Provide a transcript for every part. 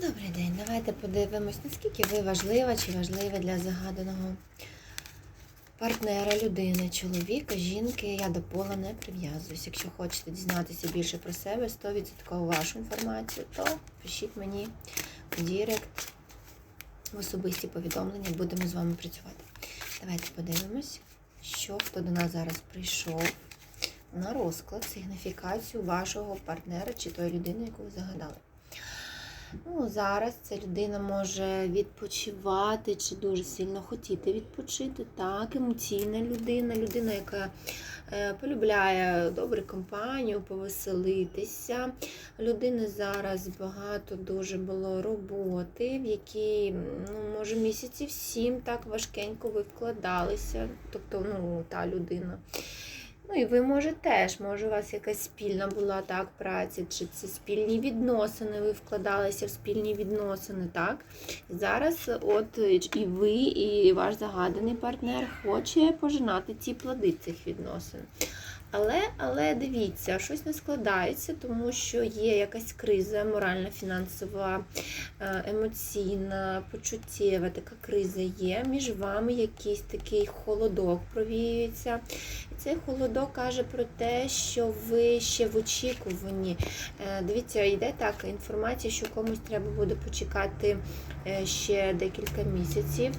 Добрий день, давайте подивимось, наскільки ви важлива чи важливі для загаданого партнера, людини, чоловіка, жінки. Я до пола не прив'язуюсь. Якщо хочете дізнатися більше про себе, 100% вашу інформацію, то пишіть мені в Дірект, в особисті повідомлення, будемо з вами працювати. Давайте подивимось, що хто до нас зараз прийшов на розклад, сигніфікацію вашого партнера чи тої людини, яку ви загадали. Ну, зараз ця людина може відпочивати чи дуже сильно хотіти відпочити. Так, емоційна людина, людина, яка е, полюбляє добру компанію, повеселитися. Людини зараз багато дуже було роботи, в якій, ну, може, місяців сім так важкенько ви вкладалися. Тобто, ну, та людина. Ну і ви може теж, може, у вас якась спільна була так праця, чи це спільні відносини, ви вкладалися в спільні відносини, так? Зараз от і ви, і ваш загаданий партнер хоче пожинати ці плоди цих відносин. Але, але дивіться, щось не складається, тому що є якась криза моральна, фінансова, е, емоційна, почуттєва така криза є. Між вами якийсь такий холодок провіюється. І цей холодок каже про те, що ви ще в очікуванні. Е, Дивіться, йде так інформація, що комусь треба буде почекати е, ще декілька місяців.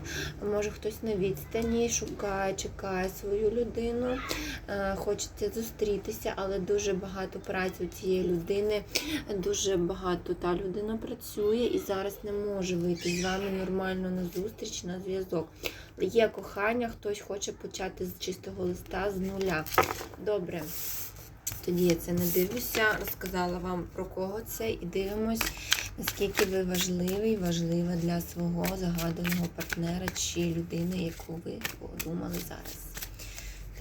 Може хтось на відстані шукає, чекає свою людину, е, хочеться зустрітися, але дуже багато праці у цієї людини, дуже багато та людина працює і зараз не може вийти з вами нормально на зустріч, на зв'язок. Є кохання, хтось хоче почати з чистого листа з нуля. Добре. Тоді я це не дивлюся, розказала вам про кого це і дивимось, наскільки ви важливий, важлива для свого загаданого партнера чи людини, яку ви подумали зараз.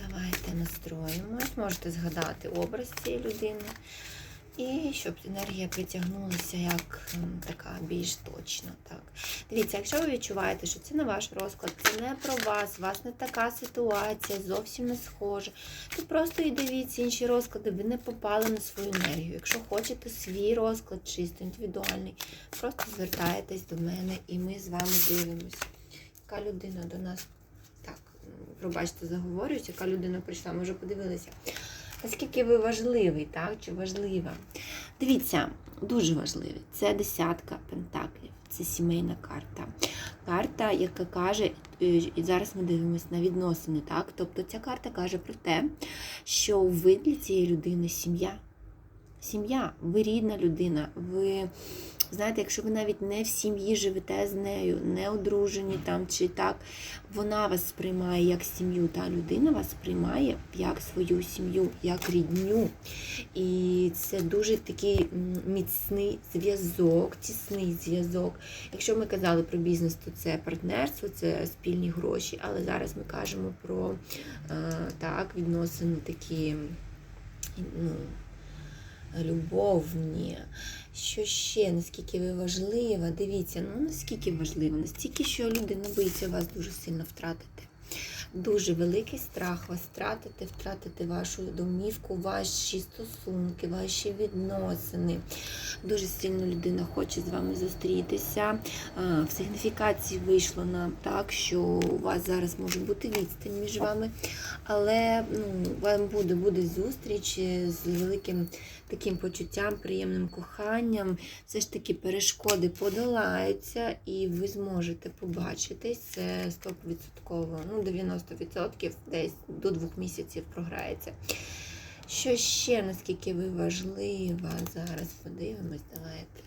Давайте настроїмось. Можете згадати образ цієї людини. І щоб енергія притягнулася як така більш точна. Так. Дивіться, якщо ви відчуваєте, що це не ваш розклад, це не про вас, у вас не така ситуація, зовсім не схожа, то просто і дивіться інші розклади, ви не попали на свою енергію. Якщо хочете свій розклад, чисто індивідуальний, просто звертаєтесь до мене і ми з вами дивимося. Яка людина до нас пробачте, заговорююсь, яка людина прийшла, ми вже подивилися. Наскільки ви важливий, так? Чи важлива? Дивіться, дуже важливий. Це десятка пентаклів, це сімейна карта. Карта, яка каже, е, і зараз ми дивимося на відносини, так? Тобто ця карта каже про те, що ви для цієї людини сім'я. Сім'я, ви рідна людина, ви знаєте, якщо ви навіть не в сім'ї живете з нею, не одружені там чи так, вона вас сприймає як сім'ю, та людина вас сприймає як свою сім'ю, як рідню. І це дуже такий міцний зв'язок, тісний зв'язок. Якщо ми казали про бізнес, то це партнерство, це спільні гроші, але зараз ми кажемо про е, так, відносини такі. ну, любовні. Що ще, наскільки ви важлива, дивіться, ну наскільки важливо, настільки, що людина боїться вас дуже сильно втратити. Дуже великий страх вас втратити, втратити вашу домівку, ваші стосунки, ваші відносини. Дуже сильно людина хоче з вами зустрітися. В сигніфікації вийшло нам так, що у вас зараз може бути відстань між вами, але ну, вам буде, буде зустріч з великим таким почуттям, приємним коханням. Все ж таки перешкоди подолаються, і ви зможете побачитись. Це 100%, ну 90% десь до двох місяців програється. Що ще, наскільки ви важлива? Зараз подивимось, давайте.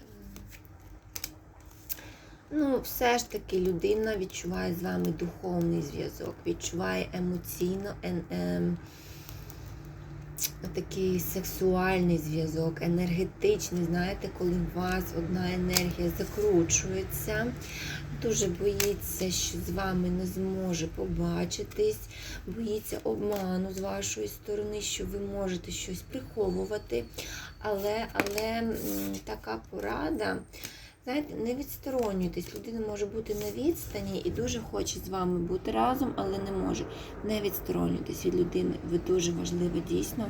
Ну, все ж таки людина відчуває з вами духовний зв'язок, відчуває емоційно Е, ем, такий сексуальний зв'язок, енергетичний. Знаєте, коли у вас одна енергія закручується, дуже боїться, що з вами не зможе побачитись, боїться обману з вашої сторони, що ви можете щось приховувати. Але, але така порада. Знаєте, не відсторонюйтесь. Людина може бути на відстані і дуже хоче з вами бути разом, але не може. Не відсторонюйтесь від людини. Ви дуже важлива дійсно.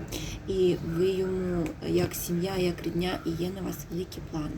І ви йому як сім'я, як рідня, і є на вас великі плани.